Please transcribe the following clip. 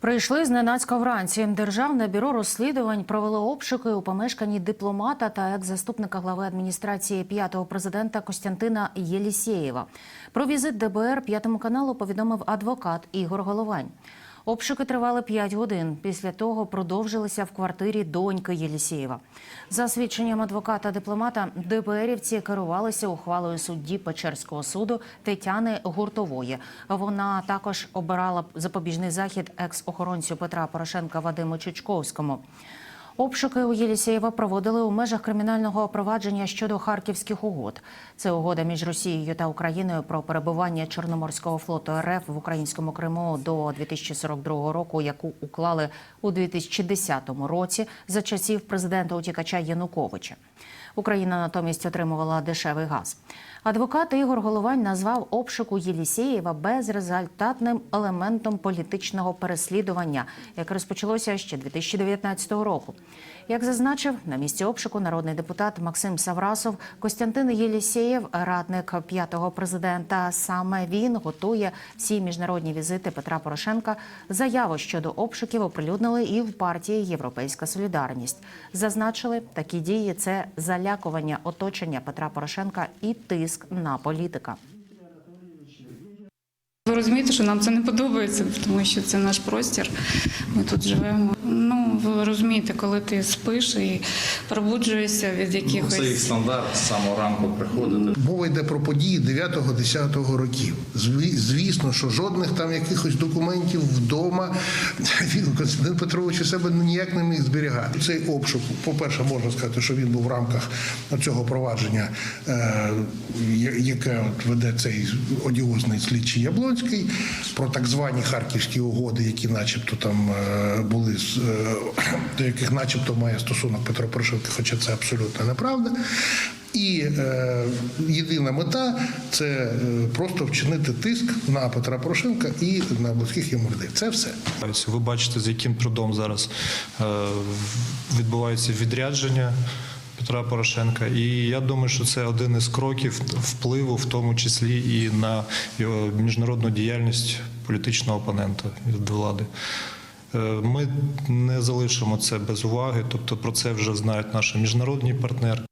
Прийшли зненацька вранці. Державне бюро розслідувань провело обшуки у помешканні дипломата та екс-заступника глави адміністрації п'ятого президента Костянтина Єлісєєва. Про візит ДБР п'ятому каналу повідомив адвокат Ігор Головань. Обшуки тривали 5 годин. Після того продовжилися в квартирі доньки Єлісєєва. За свідченням адвоката дипломата, ДБРівці керувалися ухвалою судді Печерського суду Тетяни Гуртової. Вона також обирала запобіжний захід екс-охоронцю Петра Порошенка Вадиму Чучковському. Обшуки у Єлісєєва проводили у межах кримінального провадження щодо харківських угод. Це угода між Росією та Україною про перебування Чорноморського флоту РФ в українському Криму до 2042 року, яку уклали у 2010 році за часів президента утікача Януковича. Україна натомість отримувала дешевий газ. Адвокат Ігор Головань назвав обшуку Єлісєєва безрезультатним елементом політичного переслідування, яке розпочалося ще 2019 року. Як зазначив, на місці обшуку народний депутат Максим Саврасов, Костянтин Єлісєєв, радник п'ятого президента. Саме він готує всі міжнародні візити Петра Порошенка. Заяву щодо обшуків оприлюднили і в партії Європейська Солідарність. Зазначили, такі дії це залякування оточення Петра Порошенка і тиск на політика. Ви розумієте, що нам це не подобається, тому що це наш простір. Ми тут живемо. Ну ви розумієте, коли ти спиш і пробуджуєшся від Це їх стандарт з самого ранку приходити. Мова йде про події 9-10 років. Зві- Звісно, що жодних там якихось документів вдома він Константин Петрович у себе ніяк не міг зберігати. Цей обшук, по-перше, можна сказати, що він був в рамках цього провадження, е, яке от веде цей одіозний слідчий Яблонський, про так звані харківські угоди, які, начебто, там е, були з- е, до яких, начебто, має стосунок Петро Порошенко, хоча це абсолютно неправда. І е, єдина мета це е, просто вчинити тиск на Петра Порошенка і на близьких йому людей. Це все. Ви бачите, з яким трудом зараз е, відбувається відрядження Петра Порошенка. І я думаю, що це один із кроків впливу, в тому числі і на його міжнародну діяльність політичного опонента від влади. Е, Ми не залишимо це без уваги, тобто про це вже знають наші міжнародні партнери.